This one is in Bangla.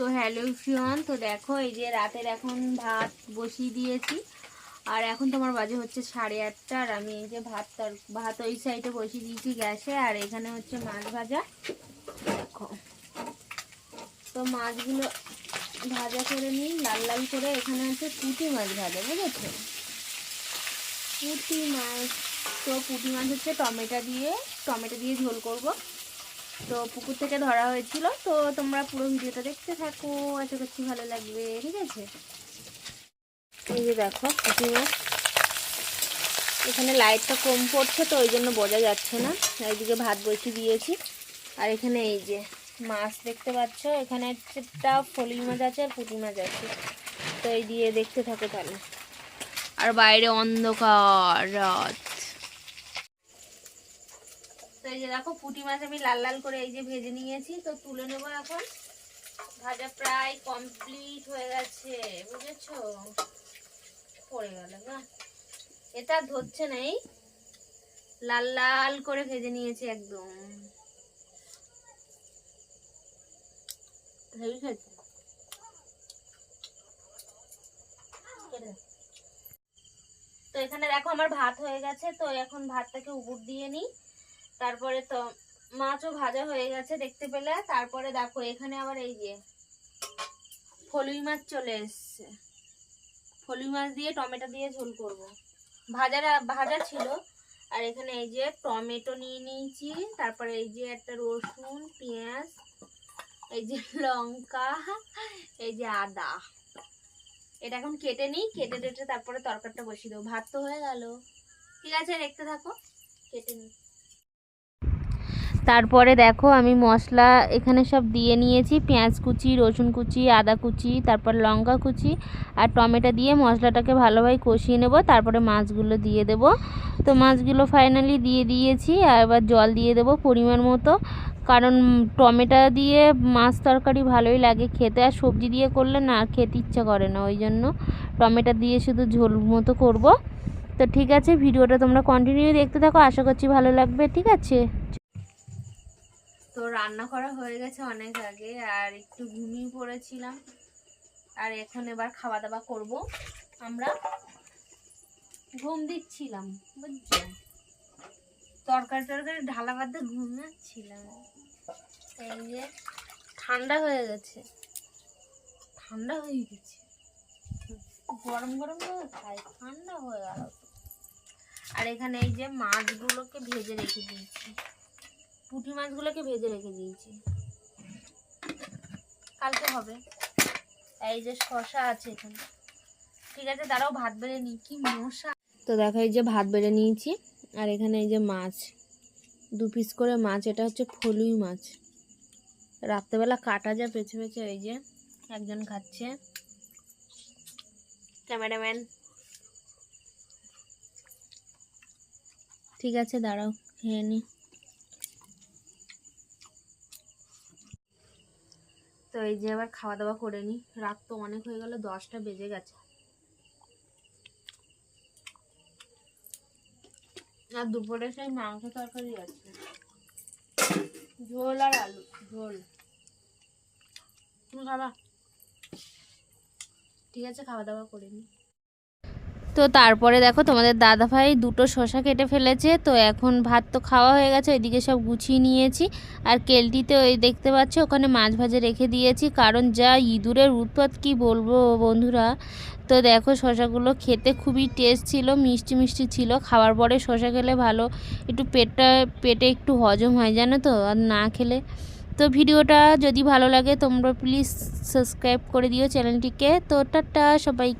তো হ্যালো ফিওন তো দেখো এই যে রাতের এখন ভাত বসিয়ে দিয়েছি। আর এখন তোমার বাজে হচ্ছে সাড়ে আটটা, আর আমি এই যে ভাত তর ভাত ওই সাইডে বসিয়ে দিয়েছি গ্যাসে, আর এখানে হচ্ছে মাছ ভাজা। দেখো। তো মাছগুলো ভাজা করে নিই, লাল লাল করে। এখানে হচ্ছে পুঁটি মাছ ভাজা, বুঝেছ? পুঁটি মাছ, তো পুঁটি মাছ হচ্ছে টমেটো দিয়ে টমেটো দিয়ে ঝোল করব। তো পুকুর থেকে ধরা হয়েছিল, তো তোমরা পুরো ভিডিওটা দেখতে থাকো, আশা করছি ভালো লাগবে, ঠিক আছে? এই যে দেখো পুঁটি মাছ এখানে লাইটটা কম পড়ছে তো, ওই জন্য বোঝা যাচ্ছে না। এইদিকে ভাত বসিয়ে দিয়েছি। আর এখানে এই যে মাছ দেখতে পাচ্ছ, এখানে একটা ফলি মাছ আছে আর পুঁটি মাছ আছে। তো এই দিয়ে দেখতে থাকো তাহলে। আর বাইরে অন্ধকার রাত। এই যে দেখো পুঁটি মাছ আমি লাল লাল করে এই যে ভেজে নিয়েছি, তো তুলে নেব এখন। ভাজা প্রায় কমপ্লিট হয়ে গেছে, বুঝেছ? পড়ে গেল এটা ধরছে না এই? লাল লাল করে ভেজে নিয়েছি একদম। তো এখানে দেখো আমার ভাত হয়ে গেছে, তো এখন ভাতটাকে উপর দিয়ে নিই। তারপরে তো মাছও ভাজা হয়ে গেছে দেখতে পেলে। তারপরে দেখো, এখানে আবার এই যে ফলুই মাছ চলে এসছে। ফলুই মাছ দিয়ে টমেটো দিয়ে ঝোল করব। ভাজারা, ভাজা ছিল। আর এখানে এই যে টমেটো নিয়ে নিয়েছি, তারপরে এই যে একটা রসুন, পেঁয়াজ, এই যে লঙ্কা, এই যে আদা। এটা এখন কেটে নিই কেটে টেটে তারপরে তরকারিটা বসিয়ে দেবো। ভাত তো হয়ে গেল। ঠিক আছে দেখতে থাকো। কেটে নিই। তারপরে দেখো আমি মশলা এখানে সব দিয়ে নিয়েছি, পেঁয়াজ কুচি, রসুন কুচি, আদা কুচি, তারপর লঙ্কা কুচি আর টমেটো দিয়ে মশলাটাকে ভালোভাবে কষিয়ে নেব, তারপরে মাছগুলো দিয়ে দেব। তো মাছগুলো ফাইনালি দিয়ে দিয়েছি আর এবার জল দিয়ে দেব পরিমাণ মতো। কারণ টমেটো দিয়ে মাছ তরকারি ভালোই লাগে খেতে আর সবজি দিয়ে করলে না খেতে ইচ্ছা করে না, ওই জন্য টমেটো দিয়ে শুধু ঝোল মতো করব। তো ঠিক আছে, ভিডিওটা তোমরা কন্টিনিউ দেখতে থাকো, আশা করছি ভালো লাগবে, ঠিক আছে? তো রান্না করা হয়ে গেছে অনেক আগে, আর একটু ঘুমিয়ে পড়েছিলাম। আর এখন এবার খাওয়া দাওয়া করব। আমরা ঘুম দিচ্ছিলাম, বুঝছ? তরকারি টরকারি ঢালা বাদ ঘুমাচ্ছিলাম। এই যে ঠান্ডা হয়ে গেছে। ঠান্ডা হয়ে গেছে। গরম গরম করে খাই, ঠান্ডা হয়ে গেল। আর এখানে এই যে মাছগুলোকে ভেজে রেখে দিয়েছি। পুঁটি মাছগুলোকে ভেজে রেখে দিয়েছি। কালকে হবে। এই যে শশা আছে এখানে। ঠিক আছে, দাঁড়াও, ভাত বেড়ে নিই। কি মশা। তো দেখো, এই যে ভাত বেড়ে নিয়েছি, আর এখানে এই যে মাছ। দু পিস করে মাছ, এটা হচ্ছে ফলুই মাছ। রাত্রেবেলা কাটা যা পেছে পেছে এই যে একজন খাচ্ছে। ক্যামেরাম্যান। ঠিক আছে, দাঁড়াও, খেয়ে নি। এই যে আবার খাওয়া দাওয়া করে নি। রাত তো অনেক হয়ে গেল, দশটা বেজে গেছে। আর দুপুরে সেই মাংস তরকারি আছে। ঝোল আর আলু, ঝোল। তুমি খাবা? ঠিক আছে খাওয়া দাওয়া করে নি। তো তারপরে দেখো তোমাদের দাদা ভাই দুটো শশা কেটে ফেলেছে, তো এখন ভাত তো খাওয়া হয়ে গেছে, ওইদিকে সব গুছিয়ে নিয়েছি। আর কেলটিতে ওই দেখতে পাচ্ছ, ওখানে মাছ ভাজে রেখে দিয়েছি, কারণ যা ইঁদুরের উৎপাত, কি বলব বন্ধুরা? তো দেখো শশাগুলো খেতে খুবই টেস্ট ছিল, মিষ্টি মিষ্টি ছিল, খাওয়ার পরে শশা খেলে ভালো, একটু পেটটা, পেটে একটু হজম হয়, জানো তো, আর না খেলে। তো ভিডিওটা যদি ভালো লাগে তোমরা প্লিজ সাবস্ক্রাইব করে দিও চ্যানেলটিকে, তো টাটা সবাই